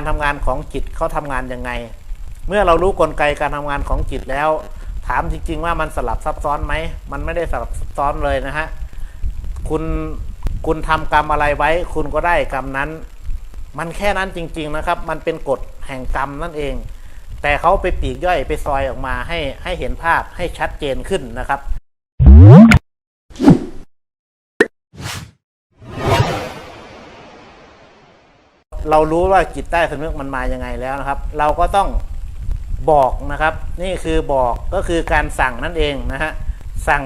การทำงานของจิตเขาทำงานยังไง เมื่อเรารู้กลไกการทำงานของจิตแล้ว ถามจริง ๆ ว่ามันสลับซับซ้อนไหมมันไม่ได้สลับซับซ้อนเลยนะฮะคุณคุณทำกรรมอะไรไว้ คุณก็ได้กรรมนั้น มันแค่นั้นจริง ๆนะครับ มันเป็นกฎแห่งกรรมนั่นเอง แต่เขาไปปีกย่อยไปซอยออกมาให้ให้เห็นภาพให้ชัดเจนขึ้นนะครับ เรารู้ว่าจิตใต้สำนึกมันมายังไงแล้วนะครับ เราก็ต้องบอกนะครับ นี่คือบอกก็คือการสั่งนั่นเองนะฮะสั่ง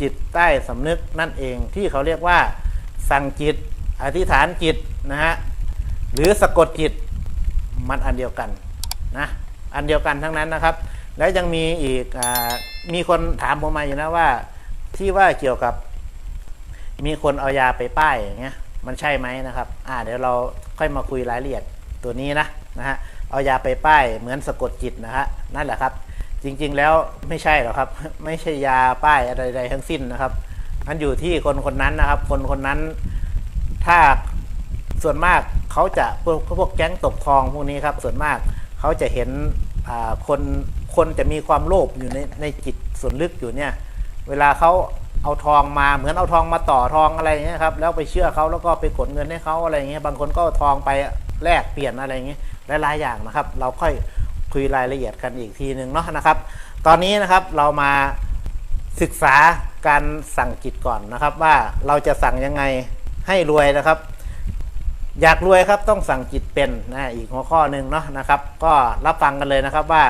จิตใต้สำนึกนั่นเองที่เขาเรียกว่า สั่งจิตอธิษฐานจิตนะฮะหรือสะกดจิตมันอันเดียวกันนะอันเดียวกันทั้งนั้นนะครับ แล้วยังมีอีกอมีคนถามผมมาอยู่นะว่าที่ว่าเกี่ยวกับมีคนเอายาไปป้ายอย่างเงี้ย มันใช่ไหมนะครับอ่าเดี๋ยวเราค่อยมาคุยรายละเอียดตัวนี้นะนะฮะเอายาไปป้ายเหมือนสะกดจิตนะฮะนั่นแหละครับ จริงๆแล้วไม่ใช่หรอกครับ ไม่ใช่ยาป้ายอะไรใดทั้งสิ้นนะครับมันอยู่ที่คนคนนั้นนะครับ คนคนนั้นถ้าส่วนมากเขาจะพวกพวกแก๊งตกทองพวกนี้ครับ ส่วนมากเขาจะเห็นคนคนจะมีความโลภอยู่ในในจิตส่วนลึกอยู่เนี่ย เวลาเขา เอาทองมาเหมือนเอาทองมาต่อทองอะไรเงี้ยครับแล้วไปเชื่อเขาแล้วก็ไปกดเงินให้เขาอะไรเงี้ยบางคนก็ทองไปแลกเปลี่ยนอะไรเงี้ยหลายๆอย่างนะครับ เราค่อยคุยรายละเอียดกันอีกทีหนึ่งเนาะนะครับ ตอนนี้นะครับเรามาศึกษาการสั่งจิตก่อนนะครับ ว่าเราจะสั่งยังไงให้รวยนะครับ อยากรวยครับต้องสั่งจิตเป็นนะอีกหัวข้อหนึ่งเนาะนะครับ ก็รับฟังกันเลยนะครับว่า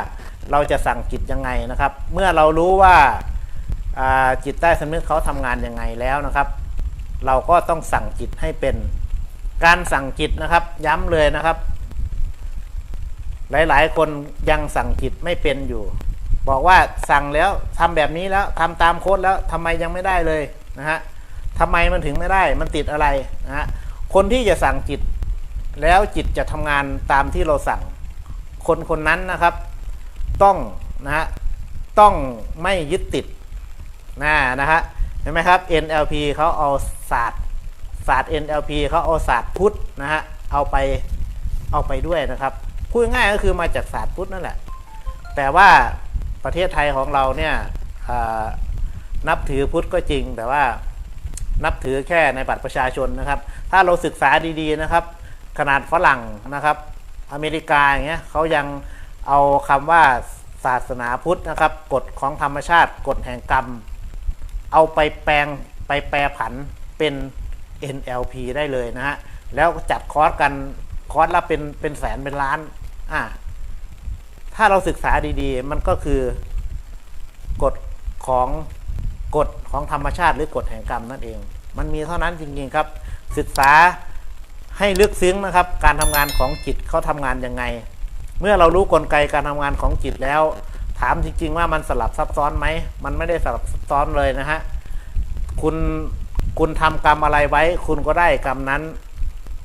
เราจะสั่งจิตยังไงนะครับ เมื่อเรารู้ว่า จิตใต้สำนึกเขาทำงานยังไงแล้วนะครับ เราก็ต้องสั่งจิตให้เป็นการสั่งจิตนะครับ ย้ำเลยนะครับ หลายๆ คนยังสั่งจิตไม่เป็นอยู่ บอกว่าสั่งแล้วทำแบบนี้แล้วทำตามโค้ดแล้วทำไมยังไม่ได้เลยนะฮะทำไมมันถึงไม่ได้มันติดอะไรนะฮะคนที่จะสั่งจิต แล้วจิตจะทำงานตามที่เราสั่ง คนคนนั้นนะครับ ต้องนะฮะต้องไม่ยึดติด น่ะนะฮะเห็นไหมครับ NLP เขาเอาศาสตร์ศาสตร์ NLP เขาเอาศาสตร์พุทธนะฮะเอาไปเอาไปด้วยนะครับพูดง่ายก็คือมาจากศาสตร์พุทธนั่นแหละ แต่ว่าประเทศไทยของเราเนี่ยนับถือพุทธก็จริง แต่ว่านับถือแค่ในบัตรประชาชนนะครับ ถ้าเราศึกษาดีๆนะครับ ขนาดฝรั่งนะครับ อเมริกาอย่างเงี้ยเขายังเอาคำว่าศาสนาพุทธนะครับ กฎของธรรมชาติ กฎแห่งกรรม เอาไปแปลงไปแปรผันเป็น NLP ได้เลยนะฮะ แล้วจัดคอร์สกันคอร์สละเป็นเป็นแสนเป็นล้านอ่าถ้าเราศึกษาดีๆ มันก็คือกฎของกฎของธรรมชาติหรือกฎแห่งกรรมนั่นเอง มันมีเท่านั้นจริงๆครับ ศึกษาให้ลึกซึ้งนะครับ การทำงานของจิตเขาทำงานยังไง เมื่อเรารู้กลไกการทำงานของจิตแล้ว ถามจริง ๆ ว่ามันสลับซับซ้อนไหม มันไม่ได้สลับซับซ้อนเลยนะฮะ คุณ คุณทำกรรมอะไรไว้ คุณก็ได้กรรมนั้น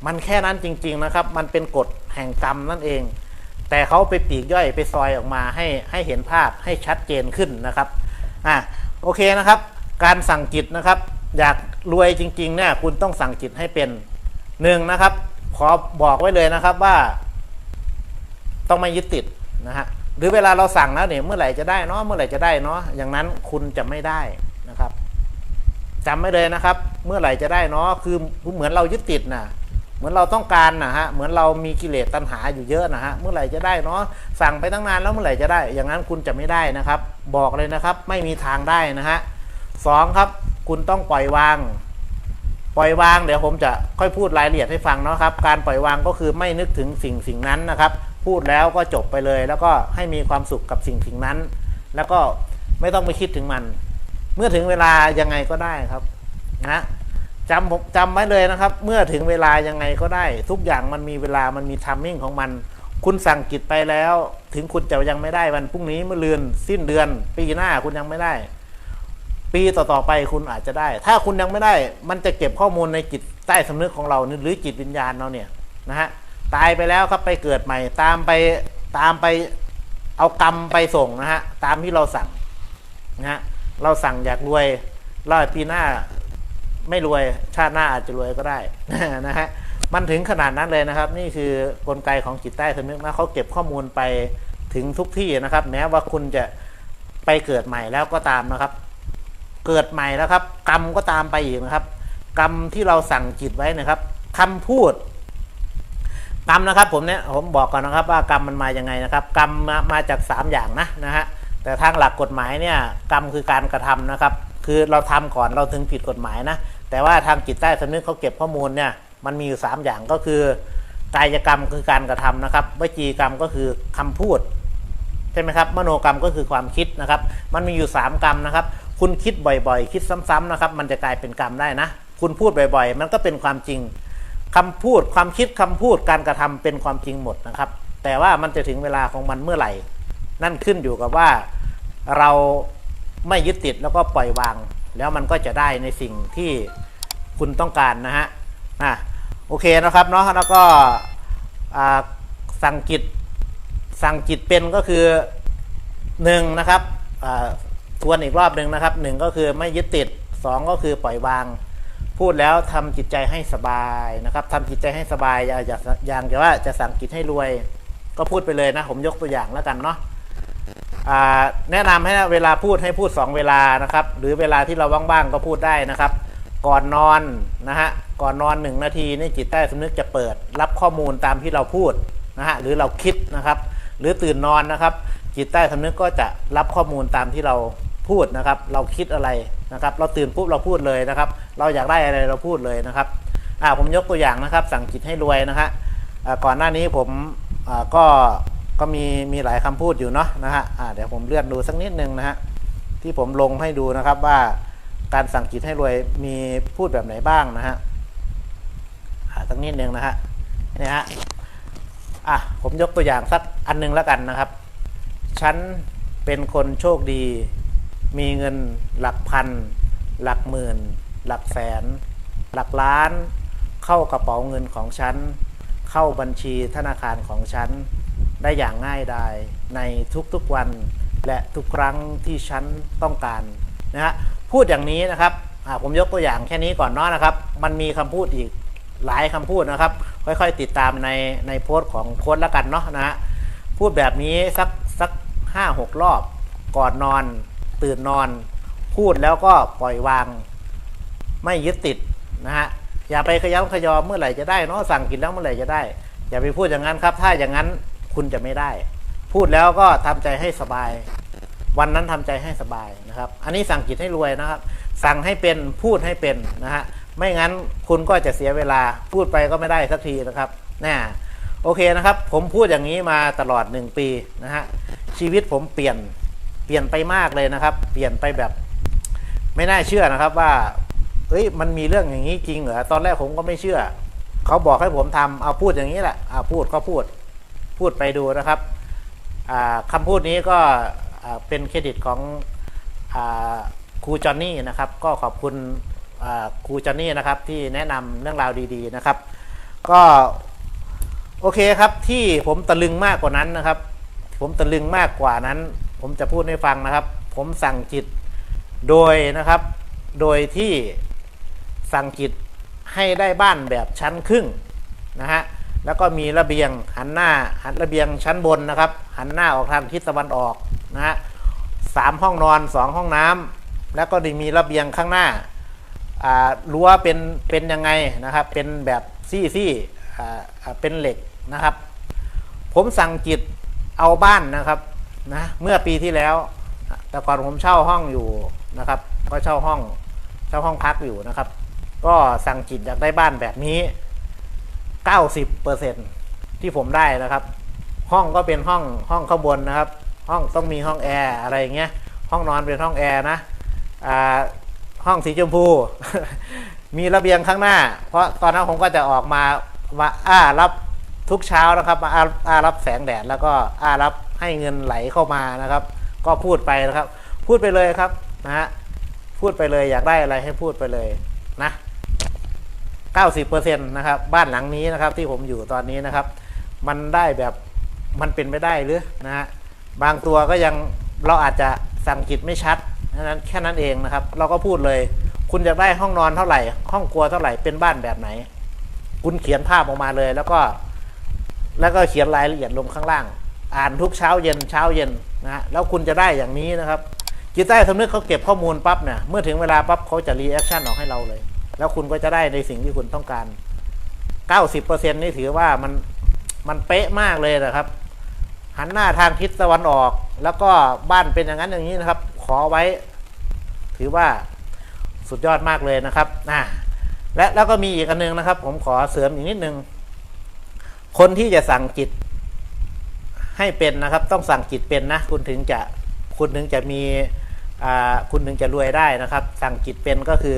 มันแค่นั้นจริง ๆนะครับ มันเป็นกฎแห่งกรรมนั่นเอง แต่เขาไปปีกย่อยไปซอยออกมาให้ให้เห็นภาพให้ชัดเจนขึ้นนะครับ อะโอเคนะครับ การสั่งจิตนะครับ อยากรวยจริงๆเนี่ยคุณต้องสั่งจิตให้เป็นหนึ่งนะครับ ขอบอกไว้เลยนะครับว่า ต้องไม่ยึดติดนะฮะ รือเวลาเราสั่งแล้วเนี่ยเมื่อไหร่จะได้เนาะเมื่อไหร่จะได้เนาะอย่างนั้นคุณจะไม่ได้นะครับจำไม่เลยนะครับ เมื่อไหร่จะได้เนาะคือเหมือนเรายึดติดนะเหมือนเราต้องการนะฮะเหมือนเรามีกิเลสตัณหาอยู่เยอะนะฮะเมื่อไหร่จะได้เนาะสั่งไปตั้งนานแล้วเมื่อไหร่จะได้ อย่างนั้นคุณจะไม่ได้นะครับ บอกเลยนะครับ ไม่มีทางได้นะฮะสองครับ คุณต้องปล่อยวาง ปล่อยวางเดี๋ยวผมจะค่อยพูดรายละเอียดให้ฟังเนาะครับ การปล่อยวางก็คือไม่นึกถึงสิ่งสิ่งนั้นนะครับ พูดแล้วก็จบไปเลย แล้วก็ให้มีความสุขกับสิ่งสิ่งนั้น แล้วก็ไม่ต้องไปคิดถึงมัน เมื่อถึงเวลายังไงก็ได้ครับนะจำผมจำไว้เลยนะครับ เมื่อถึงเวลายังไงก็ได้ ทุกอย่างมันมีเวลามันมีทัมมิ่งของมัน คุณสั่งกิจไปแล้ว ถึงคุณจะยังไม่ได้วันพรุ่งนี้เมื่อเลือนสิ้นเดือน ปีหน้าคุณยังไม่ได้ ปีต่อๆไปคุณอาจจะได้ ถ้าคุณยังไม่ได้ มันจะเก็บข้อมูลในจิตใต้สำนึกของเราหรือจิตวิญญาณเราเนี่ยนะฮะ ตายไปแล้วครับไปเกิดใหม่ ตามไปตามไปเอากรรมไปส่งนะฮะตามที่เราสั่งนะฮะเราสั่งอยากรวยรอดปีหน้าไม่รวยชาติหน้าอาจจะรวยก็ได้นะฮะมันถึงขนาดนั้นเลยนะครับ นี่คือกลไกของจิตใต้สำนึกนะเขาเก็บข้อมูลไปถึงทุกที่นะครับ แม้ว่าคุณจะไปเกิดใหม่แล้วก็ตามนะครับ เกิดใหม่แล้วครับ กรรมก็ตามไปอีกนะครับ กรรมที่เราสั่งจิตไว้นะครับคำพูด กรรมนะครับผมเนี่ยผมบอกก่อนนะครับว่ากรรมมันมาอยังไงนะครับ กรรมมามาจากสามอย่างนะนะฮะแต่ทางหลักกฎหมายเนี่ยกรรมคือการกระทำนะครับ คือเราทำก่อนเราถึงผิดกฎหมายนะแต่ว่าทางจิตใต้สำนึกเขาเก็บข้อมูลเนี่ยมันมีอยู่สามอย่างก็คือกายกรรมคือการกระทำนะครับวจีกรรมก็คือคำพูดใช่ไหมครับมโนกรรมก็คือความคิดนะครับ มันมีอยู่ 3 กรรมนะครับ คุณคิดบ่อยๆ คิดซ้ำๆนะครับ มันจะกลายเป็นกรรมได้นะ คุณพูดบ่อยๆ มันก็เป็นความจริง คำพูดความคิดคำพูดการกระทำเป็นความจริงหมดนะครับ แต่ว่ามันจะถึงเวลาของมันเมื่อไหร่ นั่นขึ้นอยู่กับว่าเราไม่ยึดติดแล้วก็ปล่อยวาง แล้วมันก็จะได้ในสิ่งที่คุณต้องการนะฮะอะโอเคนะครับเนาะแล้วก็สั่งจิตสั่งจิตเป็นก็คือหนึ่งนะครับทวนอีกรอบหนึ่งนะครับหนึ่งก็คือไม่ยึดติดสองก็คือปล่อยวาง พูดแล้วทำจิตใจให้สบายนะครับทำจิตใจให้สบายอย่าอย่าอย่างแต่ว่าจะสั่งจิตให้รวย ก็พูดไปเลยนะ ผมยกตัวอย่างแล้วกันเนาะแนะนำให้เวลาพูดให้พูด 2 เวลานะครับ หรือเวลาที่เราว่างๆก็พูดได้นะครับ ก่อนนอนนะฮะก่อนนอนหนึ่งนาทีนี่จิตใต้สำนึกจะเปิด รับข้อมูลตามที่เราพูดนะฮะหรือเราคิดนะครับ หรือตื่นนอนนะครับ จิตใต้สำนึกก็จะรับข้อมูลตามที่เราพูดนะครับ เราคิดอะไร นะครับเราตื่นปุ๊บเราพูดเลยนะครับ เราอยากได้อะไรเราพูดเลยนะครับอ่าผมยกตัวอย่างนะครับ สั่งจิตให้รวยนะฮะอ่าก่อนหน้านี้ผมอ่าก็ก็มีมีหลายคำพูดอยู่เนาะนะฮะอ่าเดี๋ยวผมเลื่อนดูสักนิดนึงนะฮะที่ผมลงให้ดูนะครับว่าการสั่งจิตให้รวยมีพูดแบบไหนบ้างนะฮะอ่าสักนิดนึงนะฮะนี่ฮะอะผมยกตัวอย่างสักอันหนึงแล้วกันนะครับ ฉันเป็นคนโชคดี มีเงินหลักพัน หลักหมื่น หลักแสน หลักล้าน เข้ากระเป๋าเงินของฉัน เข้าบัญชีธนาคารของฉัน ได้อย่างง่ายดายในทุกๆวัน และทุกครั้งที่ฉันต้องการนะฮะพูดอย่างนี้นะครับผมยกตัวอย่างแค่นี้ก่อนเนาะนะครับ มันมีคำพูดอีกหลายคำพูดนะครับ ค่อยๆติดตามในในโพสต์ของโค้ดแล้วกันเนาะนะฮะพูดแบบนี้สักสักห้าหกรอบก่อนนอน ตื่นนอน พูดแล้วก็ปล่อยวาง ไม่ยึดติดนะฮะอย่าไปขย้ำขยอเมื่อไหร่จะได้เนาะสั่งกินแล้วเมื่อไหร่จะได้ อย่าไปพูดอย่างนั้นครับ ถ้าอย่างนั้นคุณจะไม่ได้ พูดแล้วก็ทำใจให้สบาย วันนั้นทำใจให้สบายนะครับ อันนี้สั่งจิตให้รวยนะครับ สั่งให้เป็นพูดให้เป็นนะฮะไม่งั้นคุณก็จะเสียเวลาพูดไปก็ไม่ได้สักทีนะครับน่โอเคนะครับ ผมพูดอย่างนี้มาตลอดหนึ่งปีนะฮะชีวิตผมเปลี่ยน ลี่ยนไปมากเลยนะครับ เปลี่ยนไปแบบไม่น่าเชื่อนะครับว่าเฮ้ยมันมีเรื่องอย่างนี้จริงเหรอตอนแรกผมก็ไม่เชื่อ เขาบอกให้ผมทำเอาพูดอย่างนี้แหละเอาพูดก็พูดพูดไปดูนะครับอ่าคำพูดนี้ก็เป็นเครดิตของอครูจอนนี่นะครับ ก็ขอบคุณครูจอนนี่นะครับที่แนะนำเรื่องราวดีๆนะครับ ก็โอเคครับที่ผมตะลึงมากกว่านั้นนะครับ ผมตะลึงมากกว่านั้น ผมจะพูดให้ฟังนะครับ ผมสั่งจิตโดยนะครับ โดยที่สั่งจิตให้ได้บ้านแบบชั้นครึ่งนะฮะแล้วก็มีระเบียงหันหน้าหันระเบียงชั้นบนนะครับ หันหน้าออกทางทิศตะวันออกนะฮะสามห้องนอนสองห้องน้ำแล้วก็มีระเบียงข้างหน้าอ่ารั้วเป็นเป็นยังไงนะครับ เป็นแบบซี่ซี่อ่าเป็นเหล็กนะครับ ผมสั่งจิตเอาบ้านนะครับ นะเมื่อปีที่แล้ว แต่ก่อนผมเช่าห้องอยู่นะครับ ก็เช่าห้องเช่าห้องพักอยู่นะครับ ก็สั่งจิตอยากได้บ้านแบบนี้ 90เปอร์เซ็นที่ผมได้นะครับ ห้องก็เป็นห้องห้องข้างบนนะครับ ห้องต้องมีห้องแอร์อะไรอย่างเงี้ยห้องนอนเป็นห้องแอร์นะอ่าห้องสีชมพู มีระเบียงข้างหน้า เพราะตอนนั้นผมก็จะออกมามาอ้ารับทุกเช้านะครับ มาอ้าอ้ารับแสงแดดแล้วก็อ้ารับ ให้เงินไหลเข้ามานะครับ ก็พูดไปนะครับ พูดไปเลยครับนะฮะพูดไปเลยอยากได้อะไรให้พูดไปเลยนะ90%นะครับบ้านหลังนี้นะครับที่ผมอยู่ตอนนี้นะครับ มันได้แบบมันเป็นไม่ได้หรือนะฮะบางตัวก็ยังเราอาจจะสั่งจิตไม่ชัดนั้นแค่นั้นเองนะครับ เราก็พูดเลย คุณอยากได้ห้องนอนเท่าไหร่ ห้องครัวเท่าไหร่เป็นบ้านแบบไหน คุณเขียนภาพออกมาเลย แล้วก็ แล้วก็เขียนรายละเอียดลงข้างล่าง อ่านทุกเช้าเย็นเช้าเย็นนะฮะแล้วคุณจะได้อย่างนี้นะครับจิตใต้สำนึกเขาเก็บข้อมูลปั๊บเนี่ยเมื่อถึงเวลาปั๊บเขาจะรีแอคชั่นออกให้เราเลย แล้วคุณก็จะได้ในสิ่งที่คุณต้องการ 90%นี่ถือว่ามันมันเป๊ะมากเลยนะครับ หันหน้าทางทิศตะวันออก แล้วก็บ้านเป็นอย่างนั้นอย่างนี้นะครับ ขอไว้ ถือว่าสุดยอดมากเลยนะครับอ่าและแล้วก็มีอีกอันหนึงนะครับ ผมขอเสริมอีกนิดนึง คนที่จะสั่งจิต ให้เป็นนะครับต้องสั่งจิตเป็นนะคุณถึงจะคุณถึงจะมีคุณถึงจะรวยได้นะครับ สั่งจิตเป็นก็คือ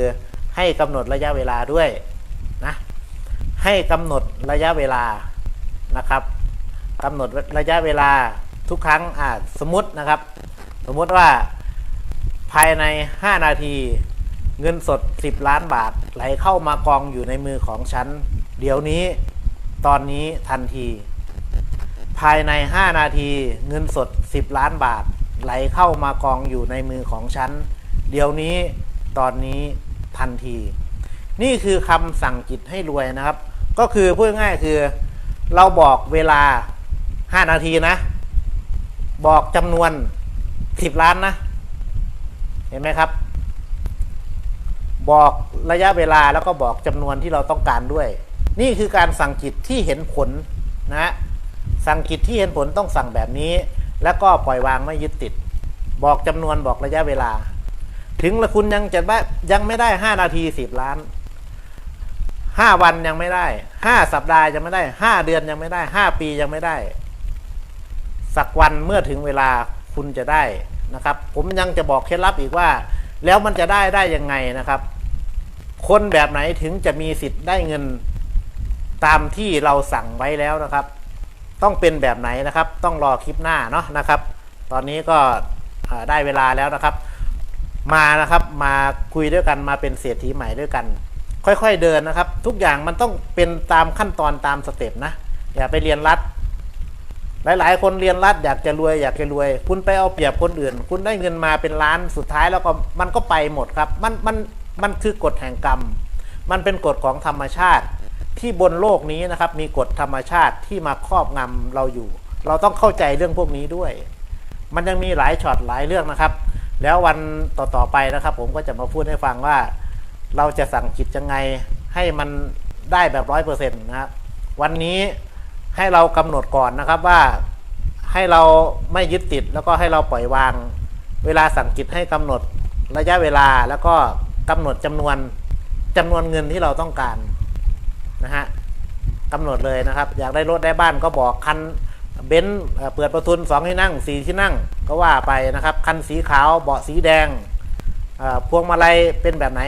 ให้กำหนดระยะเวลาด้วยนะให้กำหนดระยะเวลานะครับกำหนดระยะเวลาทุกครั้งอ่าสมมตินะครับ สมมติว่าภายใน 5 นาทีเงินสด 10 ล้านบาทไหลเข้ามากองอยู่ในมือของฉัน เดี๋ยวนี้ตอนนี้ทันที ภายใน 5 นาทีเงินสด 10 ล้านบาท ไหลเข้ามากองอยู่ในมือของฉัน เดี๋ยวนี้ตอนนี้ทันที นี่คือคำสั่งจิตให้รวยนะครับ ก็คือพูดง่ายคือ เราบอกเวลา 5 นาทีนะ บอกจำนวน 10 ล้านนะ เห็นไหมครับ บอกระยะเวลาแล้วก็บอกจำนวนที่เราต้องการด้วย นี่คือการสั่งจิตที่เห็นผลนะฮะ สั่งจิตที่เห็นผลต้องสั่งแบบนี้ แล้วก็ปล่อยวางไม่ยึดติด บอกจำนวนบอกระยะเวลา ถึงละคุณยังจะได้ยังไม่ได้ 5 นาที10ล้าน 5 วันยังไม่ได้ 5 สัปดาห์ยังไม่ได้ 5 เดือนยังไม่ได้ 5 ปียังไม่ได้ สักวันเมื่อถึงเวลาคุณจะได้นะครับ ผมยังจะบอกเคล็ดลับอีกว่า แล้วมันจะได้ได้ยังไงนะครับ คนแบบไหนถึงจะมีสิทธิ์ได้เงินตามที่เราสั่งไว้แล้วนะครับ ต้องเป็นแบบไหนนะครับ ต้องรอคลิปหน้าเนาะนะครับ ตอนนี้ก็ได้เวลาแล้วนะครับ มานะครับมาคุยด้วยกันมาเป็นเศรษฐีใหม่ด้วยกัน ค่อยๆเดินนะครับ ทุกอย่างมันต้องเป็นตามขั้นตอนตามสเต็ปนะอย่าไปเรียนรัด หลายๆ คนเรียนรัดอยากจะรวยอยากจะรวย คุณไปเอาเปรียบคนอื่น คุณได้เงินมาเป็นล้านสุดท้ายแล้วก็มันก็ไปหมดครับ มันมันมันคือกฎแห่งกรรม มันเป็นกฎของธรรมชาติ ที่บนโลกนี้นะครับ มีกฎธรรมชาติที่มาครอบงำเราอยู่ เราต้องเข้าใจเรื่องพวกนี้ด้วย มันยังมีหลายช็อตหลายเรื่องนะครับ แล้ววันต่อๆไปนะครับ ผมก็จะมาพูดให้ฟังว่า เราจะสั่งจิตยังไงให้มันได้แบบร้อยเปอร์เซ็นต์นะครับวันนี้ให้เรากำหนดก่อนนะครับว่าให้เราไม่ยึดติดแล้วก็ให้เราปล่อยวาง เวลาสั่งจิตให้กำหนดระยะเวลาแล้วก็กำหนดจำนวนจำนวนเงินที่เราต้องการ นะฮะกำหนดเลยนะครับ อยากได้รถได้บ้านก็บอกคันเบนซ์เปิดประทุนสองที่นั่งสี่ที่นั่งก็ว่าไปนะครับ คันสีขาวเบาะสีแดงพวงมาลัยเป็นแบบไหน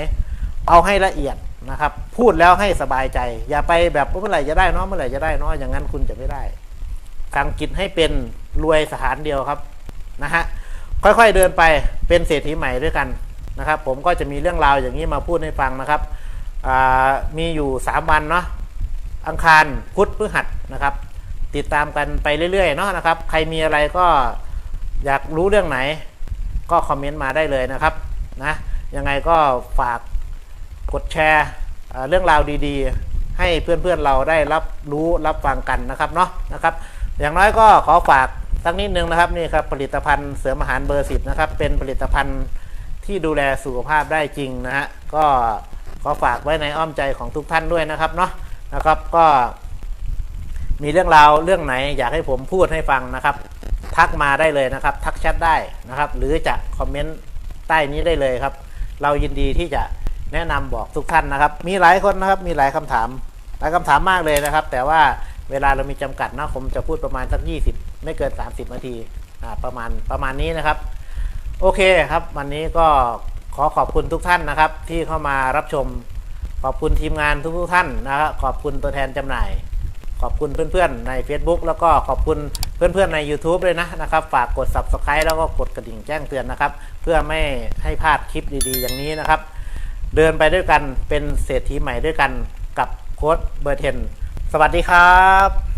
เอาให้ละเอียดนะครับ พูดแล้วให้สบายใจ อย่าไปแบบเมื่อไหร่จะได้เนาะเมื่อไหร่จะได้เนาะอย่างนั้นคุณจะไม่ได้สังจิตให้เป็นรวยสถานเดียวครับนะฮะค่อยๆเดินไปเป็นเศรษฐีใหม่ด้วยกันนะครับ ผมก็จะมีเรื่องราวอย่างนี้มาพูดให้ฟังนะครับ มีอยู่ 3 วันเนาะอังคารพุธพฤหัสนะครับ ติดตามกันไปเรื่อยๆเนาะนะครับ ใครมีอะไรก็อยากรู้เรื่องไหน ก็คอมเมนต์มาได้เลยนะครับนะยังไงก็ฝากกดแชร์เอ่อเรื่องราวดีๆ ให้เพื่อนๆเราได้รับรู้รับฟังกันนะครับเนาะนะครับ อย่างน้อยก็ขอฝากสักนิดนึงนะครับนี่ครับผลิตภัณฑ์เสริมอาหารเบอร์สิบนะครับเป็นผลิตภัณฑ์ที่ดูแลสุขภาพได้จริงนะฮะก็ ขอฝากไว้ในอ้อมใจของทุกท่านด้วยนะครับเนาะนะครับก็มีเรื่องราวเรื่องไหนอยากให้ผมพูดให้ฟังนะครับ ทักมาได้เลยนะครับ ทักแชทได้นะครับ หรือจะคอมเมนต์ใต้นี้ได้เลยครับ เรายินดีที่จะแนะนำบอกทุกท่านนะครับ มีหลายคนนะครับมีหลายคำถามหลายคำถามมากเลยนะครับ แต่ว่าเวลาเรามีจำกัดนะผมจะพูดประมาณสัก 20 ไม่เกิน 30 นาทีอ่าประมาณประมาณนี้นะครับ โอเคครับ วันนี้ก็ ขอขอบคุณทุกท่านนะครับ ที่เข้ามารับชม ขอบคุณทีมงานทุกๆท่านนะครับขอบคุณตัวแทนจำหน่าย ขอบคุณเพื่อนๆใน Facebook แล้วก็ขอบคุณเพื่อนๆใน YouTube เลยนะนะครับ ฝากกด Subscribe แล้วก็กดกระดิ่งแจ้งเตือนนะครับ เพื่อไม่ให้พลาดคลิปดีๆ อย่างนี้นะครับ เดินไปด้วยกันเป็นเศรษฐีใหม่ด้วยกันกับโค้ดเบอร์เทน สวัสดีครับ